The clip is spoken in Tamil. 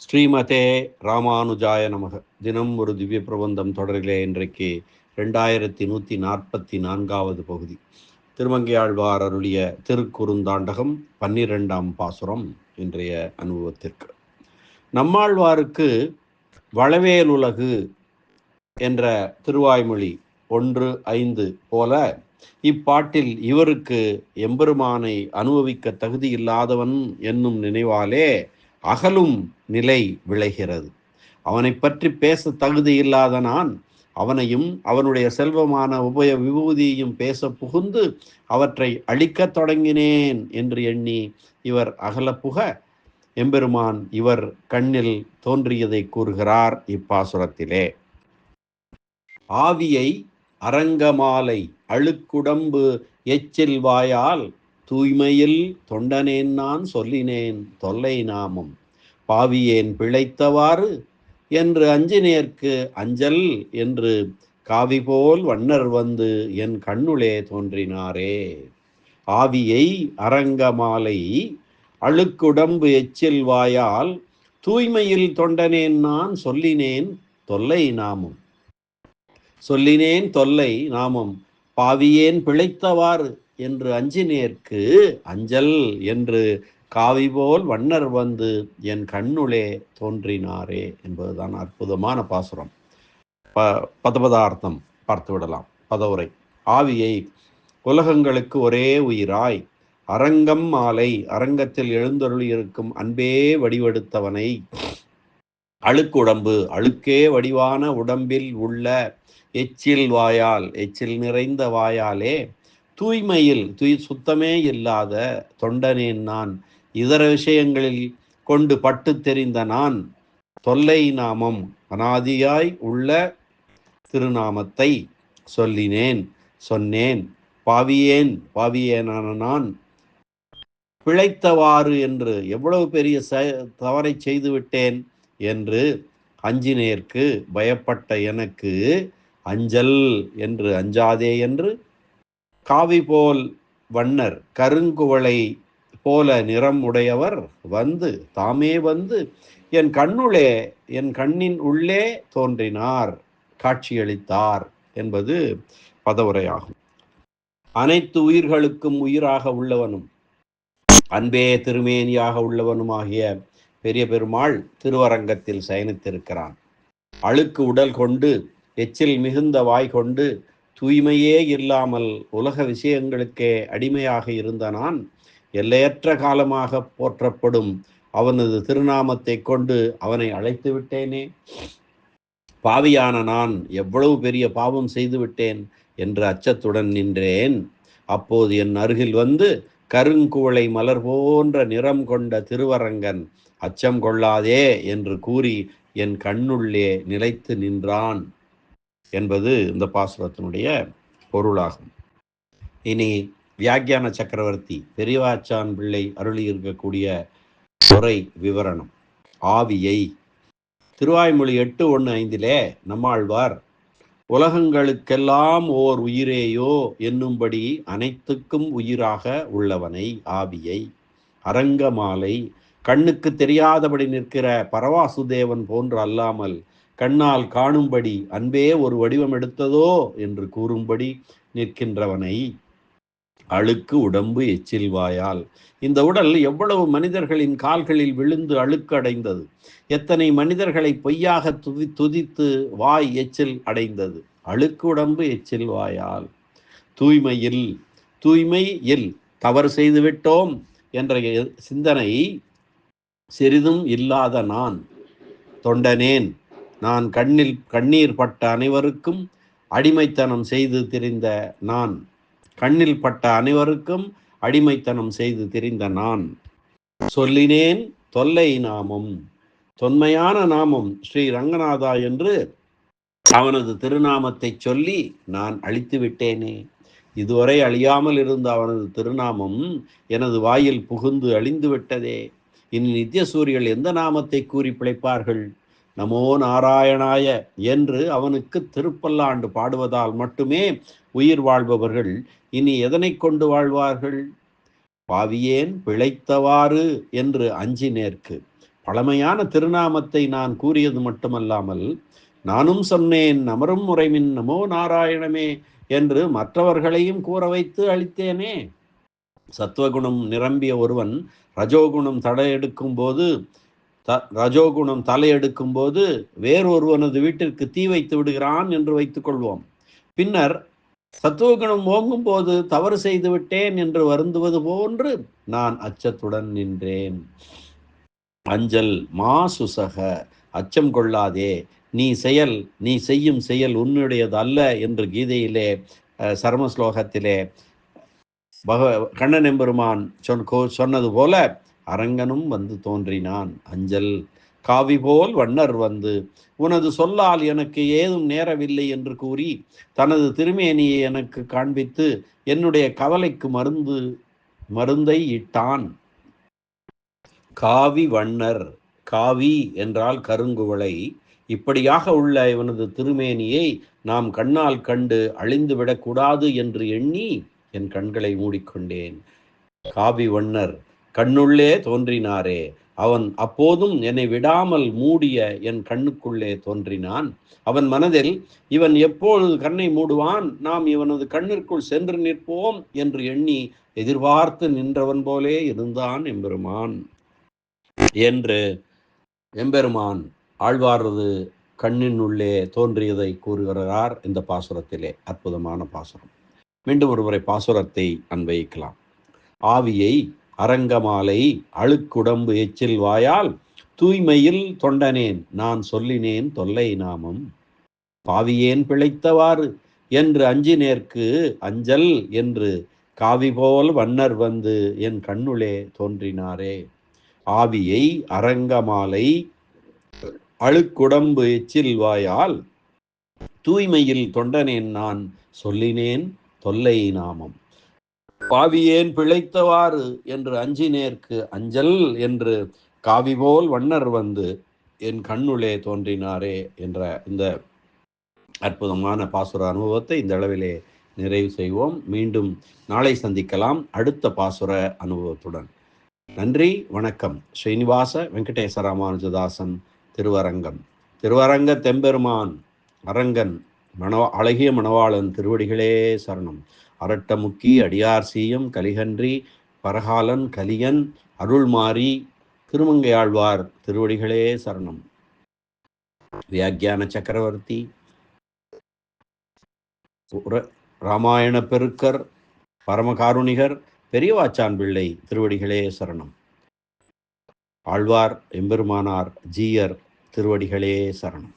ஸ்ரீமதே ராமானுஜாய நமக. தினம் ஒரு திவ்ய பிரபந்தம் தொடரிலே இன்றைக்கு ரெண்டாயிரத்தி நூற்றி நாற்பத்தி நான்காவது பகுதி. திருமங்கையாழ்வார் அருளிய திருக்குறுந்தாண்டகம் பன்னிரெண்டாம் பாசுரம் இன்றைய அனுபவத்திற்கு. நம்மாழ்வாருக்கு வளவேலுலகு என்ற திருவாய்மொழி ஒன்று ஐந்து போல இப்பாட்டில் இவருக்கு எம்பெருமானை அனுபவிக்க தகுதி இல்லாதவன் என்னும் நினைவாலே அகலும் நிலை விளைகிறது. அவனை பற்றி பேச தகுதி இல்லாத நான் அவனையும் அவனுடைய செல்வமான உபய விபூதியையும் பேச புகுந்து அவற்றை அழிக்கத் தொடங்கினேன் என்று எண்ணி இவர் அகலப்புக புக எம்பெருமான் இவர் கண்ணில் தோன்றியதை கூறுகிறார் இப்பாசுரத்திலே. ஆவியை அரங்கமாலை அழுக்குடம்பு எச்சில் வாயால் தூய்மையில் தொண்டனேன் நான் சொல்லினேன் தொல்லை நாமம். பாவியேன் பிழைத்தவாறு என்று அஞ்சினேற்கு அஞ்சல் என்று காவி போல் வண்ணர் வந்து என் கண்ணுளே தோன்றினாரே. ஆவியை அரங்கமாலை அழுக்குடம்பு எச்சில் வாயால் தூய்மையில் தொண்டனேன் நான் சொல்லினேன் தொல்லை நாமம். சொல்லினேன் தொல்லை நாமம். பாவியேன் பிழைத்தவாறு என்று அஞ்சினேற்கு அஞ்சல் என்று காவி போல் வண்ணர் வந்து என் கண்ணுளே தோன்றினாரே என்பதுதான் அற்புதமான பாசுரம். ப பதபதார்த்தம் பார்த்து விடலாம். பதவுரை. ஆவியை உலகங்களுக்கு ஒரே உயிராய் அரங்கம் மாலை அரங்கத்தில் எழுந்தருளி இருக்கும் அன்பே வடிவெடுத்தவனை அழுக்குடம்பு அழுக்கே வடிவான உடம்பில் உள்ள எச்சில் வாயால் எச்சில் நிறைந்த வாயாலே தூய்மையில் தூய் சுத்தமே இல்லாத தொண்டனேன் நான். இதர விஷயங்களில் கொண்டு பட்டு தெரிந்த நான் தொல்லை நாமம் அனாதியாய் உள்ள திருநாமத்தை சொல்லினேன் சொன்னேன் பாவியேன் பாவியேனான நான். பிழைத்தவாறு என்று எவ்வளவு பெரிய ச தவறை செய்துவிட்டேன் என்று அஞ்சினேற்கு பயப்பட்ட எனக்கு அஞ்சல் என்று அஞ்சாதே என்று காவி போல் வண்ணர் கருங்குவளை போல நிறம் உடையவர் வந்து தாமே வந்து என் கண்ணுளே என் கண்ணின் உள்ளே தோன்றினார் காட்சியளித்தார் என்பது பதவுரையாகும். அனைத்து உயிர்களுக்கும் உயிராக உள்ளவனும் அன்பே திருமேனியாக உள்ளவனுமாகிய பெரிய பெருமாள் திருவரங்கத்தில் சயனித்திருக்கிறான். அழுக்கு உடல் கொண்டு எச்சில் மிகுந்த வாய் கொண்டு தூய்மையே இல்லாமல் உலக விஷயங்களுக்கே அடிமையாக இருந்த நான் எல்லையற்ற காலமாக போற்றப்படும் அவனது திருநாமத்தை கொண்டு அவனை அழைத்து விட்டேனே. பாவியான நான் எவ்வளவு பெரிய பாவம் செய்து விட்டேன் என்று அச்சத்துடன் நின்றேன். அப்போது என் அருகில் வந்து கருங்குவளை மலர் போன்ற நிறம் கொண்ட திருவரங்கன் அச்சம் கொள்ளாதே என்று கூறி என் கண்ணுள்ளே நிலைத்து நின்றான். என்பது இந்த பாசுரத்தினுடைய பொருளாகும். இனி வியாக்கியான சக்கரவர்த்தி பெரியவாச்சான் பிள்ளை அருளி இருக்கக்கூடிய உரை விவரணம். ஆவியை. திருவாய்மொழி எட்டு ஒன்று ஐந்திலே நம்மாழ்வார் உலகங்களுக்கெல்லாம் ஓர் உயிரேயோ என்னும்படி அனைத்துக்கும் உயிராக உள்ளவனை ஆவியை. அரங்கமாலை. கண்ணுக்கு தெரியாதபடி நிற்கிற பரவாசுதேவன் போன்று அல்லாமல் கண்ணால் காணும்படி அன்பே ஒரு வடிவம் எடுத்ததோ என்று கூறும்படி நிற்கின்றவனை. அழுக்கு உடம்பு எச்சில் வாயால். இந்த உடல் எவ்வளவு மனிதர்களின் கால்களில் விழுந்து அழுக்கு அடைந்தது. எத்தனை மனிதர்களை பொய்யாக துதி துதித்து வாய் எச்சில் அடைந்தது. அழுக்கு உடம்பு எச்சில் வாயால். தூய்மையில் தூய்மை இல் தவறு செய்துவிட்டோம் என்ற சிந்தனை சிறிதும் இல்லாத நான் தொண்டனேன். நான் கண்ணில் கண்ணீர் பட்ட அனைவருக்கும் அடிமைத்தனம் செய்து திரிந்த நான். கண்ணில் பட்ட அனைவருக்கும் அடிமைத்தனம் செய்து திரிந்த நான். சொல்லினேன் தொல்லை நாமம். தொன்மையான நாமம் ஸ்ரீ ரங்கநாதா என்று அவனது திருநாமத்தை சொல்லி நான் அழித்து விட்டேனே. இதுவரை அழியாமல் இருந்த அவனது திருநாமம் எனது வாயில் புகுந்து அழிந்து விட்டதே. இனி நித்திய சூரியர்கள் எந்த நாமத்தை கூறி பிழைப்பார்கள்? நமோ நாராயணாய என்று அவனுக்கு திருப்பல்லாண்டு பாடுவதால் மட்டுமே உயிர் வாழ்பவர்கள் இனி எதனை கொண்டு வாழ்வார்கள்? பாவியேன் பிழைத்தவாறு என்று அஞ்சி நேர்க்கு. பழமையான திருநாமத்தை நான் கூறியது மட்டுமல்லாமல் நானும் சொன்னேன் அமரும் முறைமின் நமோ நாராயணமே என்று மற்றவர்களையும் கூற வைத்து அளித்தேனே. சத்துவகுணம் நிரம்பிய ஒருவன் ரஜோகுணம் தடையெடுக்கும் போது த ரஜோகுணம் தலையெடுக்கும் போது வேறொருவனது வீட்டிற்கு தீ வைத்து விடுகிறான் என்று வைத்துக் கொள்வோம். பின்னர் சத்துவகுணம் ஓங்கும் போது தவறு செய்து விட்டேன் என்று வருந்துவது போன்று நான் அச்சத்துடன் நின்றேன். அஞ்சல் மா சுசக அச்சம் கொள்ளாதே. நீ செயல் நீ செய்யும் செயல் உன்னுடையது அல்ல என்று கீதையிலே சர்ம ஸ்லோகத்திலே பக கண்ணன் எம்பெருமான் சொன் சொன்னது போல அரங்கனும் வந்து தோன்றினான். அஞ்சல் காவி போல் வண்ணர் வந்து உனது சொல்லால் எனக்கு ஏதும் நேரவில்லை என்று கூறி தனது திருமேனியை எனக்கு காண்பித்து என்னுடைய கவலைக்கு மருந்து மருந்தை இட்டான். காவி வண்ணர் காவி என்றால் கருங்குவளை. இப்படியாக உள்ள இவனது திருமேனியை நாம் கண்ணால் கண்டு அழிந்துவிடக்கூடாது என்று எண்ணி என் கண்களை மூடிக்கொண்டேன். காவி வண்ணர் கண்ணுள்ளே தோன்றினாரே. அவன் அப்போதும் என்னை விடாமல் மூடிய என் கண்ணுக்குள்ளே தோன்றினான். அவன் மனதில் இவன் எப்பொழுது கண்ணை மூடுவான்? நாம் இவனது கண்ணிற்குள் சென்று நிற்போம் என்று எண்ணி எதிர்பார்த்து நின்றவன் போலே இருந்தான் எம்பெருமான். என்று எம்பெருமான் ஆழ்வாரது கண்ணின் உள்ளே தோன்றியதை கூறுகிறார் இந்த பாசுரத்திலே. அற்புதமான பாசுரம். மீண்டும் ஒருமுறை பாசுரத்தை அன்வைக்கலாம் ஆவியை அரங்கமாலை அழுக்குடம்பு எச்சில் வாயால் தூய்மையில் தொண்டனேன் நான் சொல்லினேன் தொல்லை நாமம். பாவியேன் பிழைத்தவாறு என்று அஞ்சினேற்கு அஞ்சல் என்று காவி போல் வண்ணர் வந்து என் கண்ணுளே தோன்றினாரே. ஆவியை அரங்கமாலை அழுக்குடம்பு எச்சில் வாயால் தூய்மையில் தொண்டனேன் நான் சொல்லினேன் தொல்லை நாமம். பாவியேன் பிழைத்தவாறு என்று அஞ்சி நேர்க்கு அஞ்சல் என்று காவி போல் வண்ணர் வந்து என் கண்ணுளே தோன்றினாரே என்ற இந்த அற்புதமான பாசுர அனுபவத்தை இந்த அளவிலே நிறைவு செய்வோம். மீண்டும் நாளை சந்திக்கலாம் அடுத்த பாசுர அனுபவத்துடன். நன்றி வணக்கம். ஸ்ரீனிவாச வெங்கடேச ராமானுஜதாசன் திருவரங்கம். திருவரங்க தெம்பெருமான் அரங்கன் மணவா அழகிய மணவாளன் திருவடிகளே சரணம். அரட்டமுக்கி அடியார் சீயம் கலிகன்றி பரகாலன் கலியன் அருள்மாரி திருமங்கையாழ்வார் திருவடிகளே சரணம். வியாக்கியான சக்கரவர்த்தி. ராமாயண பெருக்கர் பரமகாருணிகர் பெரியவாச்சான் பிள்ளை திருவடிகளே சரணம். ஆழ்வார் எம்பெருமானார் ஜீயர் திருவடிகளே சரணம்.